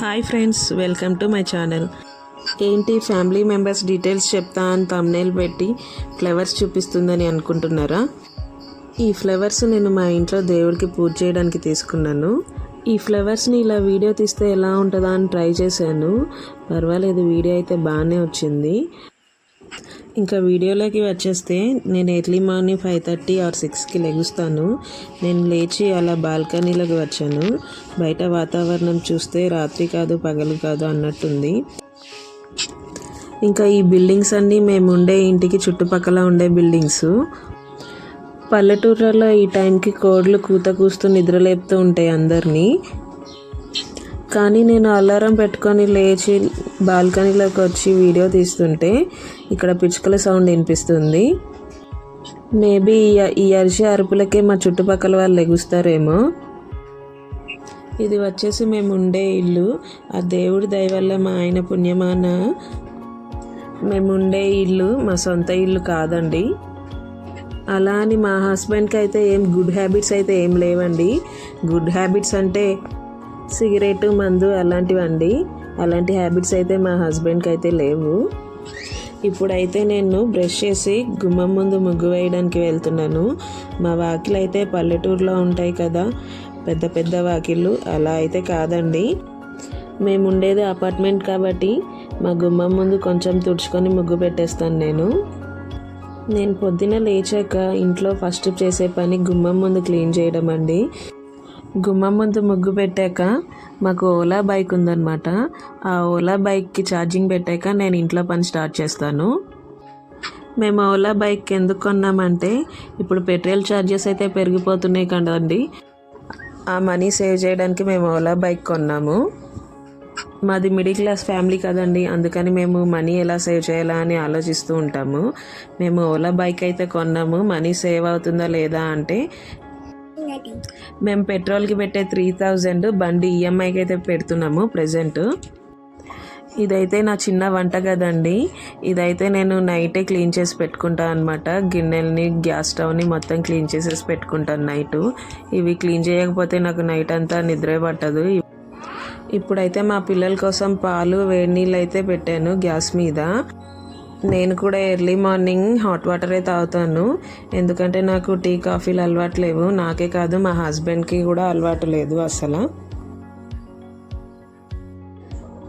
Hi friends welcome to my channel. ఏంటి family members details చెప్తా అని తమ్నేల్ పెట్టి ఫ్లవర్స్ చూపిస్తుందని అనుకుంటున్నారా? ఈ ఫ్లవర్స్ నేను మా ఇంట్లో దేవుడికి పూజ చేయడానికి తీసుకున్నాను. ఈ ఫ్లవర్స్ని ఇలా వీడియో తీస్తే ఎలా ఉంటుందా అని ట్రై చేశాను. పర్వాలేదు వీడియో అయితే బాగానే వచ్చింది. ఇంకా వీడియోలోకి వచ్చేస్తే నేను early morning five thirty or సిక్స్కి లెగుస్తాను. నేను లేచి అలా బాల్కనీలోకి వచ్చాను. బయట వాతావరణం చూస్తే రాత్రి కాదు పగలు కాదు అన్నట్టుంది. ఇంకా ఈ బిల్డింగ్స్ అన్నీ మేము ఉండే ఇంటికి చుట్టుపక్కల ఉండే బిల్డింగ్స్. పల్లెటూర్లలో ఈ టైంకి కోడ్లు కూత కూస్తూ నిద్రలేపుతూ ఉంటాయి అందరినీ. కానీ నేను అలారం పెట్టుకొని లేచి బాల్కనీలోకి వచ్చి వీడియో తీస్తుంటే ఇక్కడ పిచ్చుకల సౌండ్ వినిపిస్తుంది. మేబీ ఈ అరిసె అరుపులకే మా చుట్టుపక్కల వాళ్ళు ఎగుస్తారేమో ఇది వచ్చేసి మేము ఉండే ఇల్లు. ఆ దేవుడి దయ వల్ల మా ఆయన పుణ్యమాన మేము ఉండే ఇల్లు మా సొంత ఇల్లు కాదండి. అలా అని మా హస్బెండ్కి అయితే ఏం గుడ్ హ్యాబిట్స్ అయితే ఏం లేవండి. గుడ్ హ్యాబిట్స్ అంటే సిగరెట్ మందు అలాంటివండి. అలాంటి హ్యాబిట్స్ అయితే మా హస్బెండ్కి అయితే లేవు. ఇప్పుడైతే నేను బ్రష్ చేసి గుమ్మం ముందు ముగ్గు వేయడానికి వెళ్తున్నాను. మా వాకిలు అయితే పల్లెటూరులో ఉంటాయి కదా పెద్ద పెద్ద వాకిళ్ళు. అలా అయితే కాదండి. మేము ఉండేది అపార్ట్మెంట్ కాబట్టి మా గుమ్మం ముందు కొంచెం తుడుచుకొని ముగ్గు పెట్టేస్తాను నేను. నేను పొద్దున లేచాక ఇంట్లో ఫస్ట్ చేసే పని గుమ్మం ముందు క్లీన్ చేయడం అండి. గుమ్మం ముందు ముగ్గు పెట్టాక మాకు ఓలా బైక్ ఉందన్నమాట. ఆ ఓలా బైక్కి ఛార్జింగ్ పెట్టాక నేను ఇంట్లో పని స్టార్ట్ చేస్తాను. మేము ఓలా బైక్ ఎందుకు కొన్నామంటే ఇప్పుడు పెట్రోల్ ఛార్జెస్ అయితే పెరిగిపోతున్నాయి కదండి. ఆ మనీ సేవ్ చేయడానికి మేము ఓలా బైక్ కొన్నాము. మాది మిడిల్ క్లాస్ ఫ్యామిలీ కదండి అందుకని మేము మనీ ఎలా సేవ్ చేయాలా అని ఆలోచిస్తూ ఉంటాము. మేము ఓలా బైక్ అయితే కొన్నాము. మనీ సేవ్ అవుతుందా లేదా అంటే మేము పెట్రోల్కి పెట్టే త్రీ థౌజండ్ బండి ఈఎంఐకి అయితే పెడుతున్నాము ప్రజెంట్ ఇదైతే నా చిన్న వంట కదండి ఇదైతే నేను నైటే క్లీన్ చేసి పెట్టుకుంటాను అనమాట గిన్నెల్ని గ్యాస్ స్టవ్ని మొత్తం క్లీన్ చేసేసి పెట్టుకుంటాను నైట్. ఇవి క్లీన్ చేయకపోతే నాకు నైట్ అంతా నిద్ర పట్టదు. ఇప్పుడైతే మా పిల్లల కోసం పాలు వేడి నీళ్ళు అయితే పెట్టాను గ్యాస్ మీద. నేను కూడా ఎర్లీ మార్నింగ్ హాట్ వాటరే తాగుతాను. ఎందుకంటే నాకు టీ కాఫీలు అలవాటు లేవు. నాకే కాదు మా హస్బెండ్కి కూడా అలవాటు లేదు అసలు.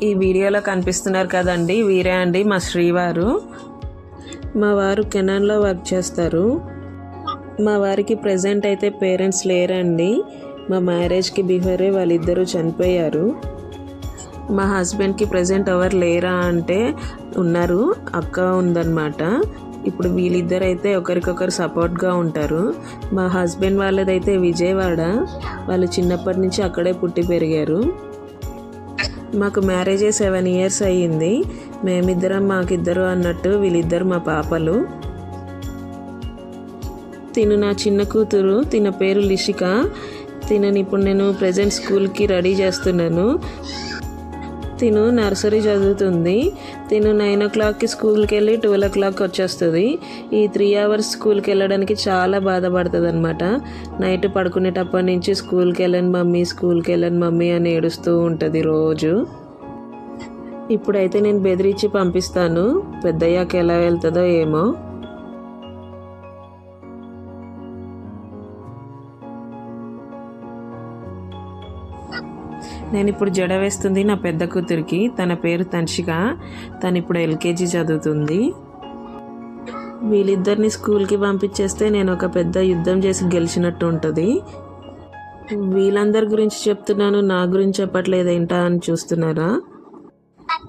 ఈ వీడియోలో కనిపిస్తున్నారు కదండి వీరే అండి మా శ్రీవారు. మా వారు కెనాన్లో వర్క్ చేస్తారు. మా వారికి ప్రజెంట్ అయితే పేరెంట్స్ లేరండి. మా మ్యారేజ్కి బిఫోరే వాళ్ళిద్దరూ చనిపోయారు. మా హస్బెండ్కి ప్రజెంట్ ఎవరు లేరా అంటే ఉన్నారు అక్క ఉందన్నమాట. ఇప్పుడు వీళ్ళిద్దరు అయితే ఒకరికొకరు సపోర్ట్గా ఉంటారు. మా హస్బెండ్ వాళ్ళదైతే విజయవాడ. వాళ్ళు చిన్నప్పటి నుంచి అక్కడే పుట్టి పెరిగారు. మాకు మ్యారేజ్ సెవెన్ ఇయర్స్ అయ్యింది. మేమిద్దరం మాకిద్దరు అన్నట్టు వీళ్ళిద్దరు మా పాపలు. తిను నా చిన్న కూతురు తిన పేరు లిషిక. తినని ఇప్పుడు నేను ప్రజెంట్ స్కూల్కి రెడీ చేస్తున్నాను. తిను నర్సరీ చదువుతుంది. తిను నైన్ ఓ క్లాక్కి స్కూల్కి వెళ్ళి ట్వెల్వ్ ఓ క్లాక్ వచ్చేస్తుంది. ఈ త్రీ అవర్స్ స్కూల్కి వెళ్ళడానికి చాలా బాధపడుతుంది అనమాట నైట్ పడుకునేటప్పటి నుంచి స్కూల్కి వెళ్ళను మమ్మీ స్కూల్కి వెళ్ళను మమ్మీ అని ఏడుస్తూ ఉంటుంది రోజు. ఇప్పుడైతే నేను బెదిరించి పంపిస్తాను. పెద్దయ్యాక ఎలా వెళ్తుందో ఏమో. నేను ఇప్పుడు జడ వేస్తుంది నా పెద్ద కూతురికి. తన పేరు తన్షిక. తను ఇప్పుడు ఎల్కేజీ చదువుతుంది. వీళ్ళిద్దరిని స్కూల్కి పంపించేస్తే నేను ఒక పెద్ద యుద్ధం చేసి గెలిచినట్టు ఉంటుంది. వీళ్ళందరి గురించి చెప్తున్నాను నా గురించి చెప్పట్లేదు ఏంటా అని చూస్తున్నారా?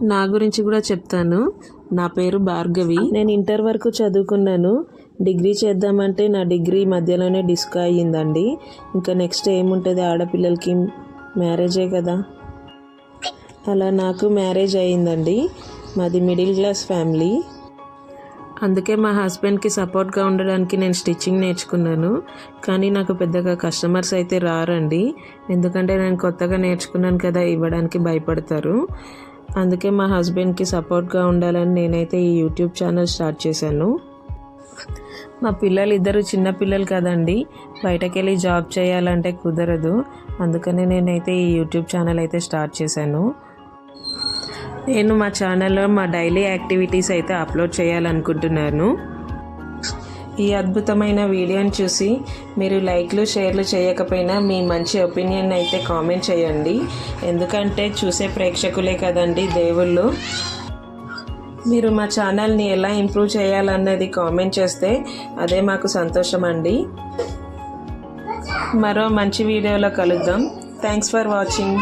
నా గురించి కూడా చెప్తాను. నా పేరు భార్గవి. నేను ఇంటర్ వరకు చదువుకున్నాను. డిగ్రీ చేద్దామంటే నా డిగ్రీ మధ్యలోనే డిస్క్ అయ్యిందండి. ఇంకా నెక్స్ట్ ఏముంటుంది ఆడపిల్లలకి? మ్యారేజే కదా. అలా నాకు మ్యారేజ్ అయ్యిందండి. మాది మిడిల్ క్లాస్ ఫ్యామిలీ. అందుకే మా హస్బెండ్కి సపోర్ట్గా ఉండడానికి నేను స్టిచ్చింగ్ నేర్చుకున్నాను. కానీ నాకు పెద్దగా కస్టమర్స్ అయితే రారండి. ఎందుకంటే నేను కొత్తగా నేర్చుకున్నాను కదా ఇవ్వడానికి భయపడతారు. అందుకే మా హస్బెండ్కి సపోర్ట్గా ఉండాలని నేనైతే ఈ యూట్యూబ్ ఛానల్ స్టార్ట్ చేశాను. మా పిల్లలు ఇద్దరు చిన్న పిల్లలు కదండి. బయటకు వెళ్ళి జాబ్ చేయాలంటే కుదరదు. అందుకనే నేనైతే ఈ యూట్యూబ్ ఛానల్ అయితే స్టార్ట్ చేశాను. నేను మా ఛానల్లో మా డైలీ యాక్టివిటీస్ అయితే అప్లోడ్ చేయాలనుకుంటున్నాను. ఈ అద్భుతమైన వీడియోని చూసి మీరు లైక్లు షేర్లు చేయకపోయినా మీ మంచి ఒపీనియన్ అయితే కామెంట్ చేయండి. ఎందుకంటే చూసే ప్రేక్షకులే కదండి దేవుళ్ళు. మీరు మా ఛానల్ని ఎలా ఇంప్రూవ్ చేయాలన్నది కామెంట్ చేస్తే అదే మాకు సంతోషం అండి మరో మంచి వీడియోలో కలుద్దాం. Thanks for watching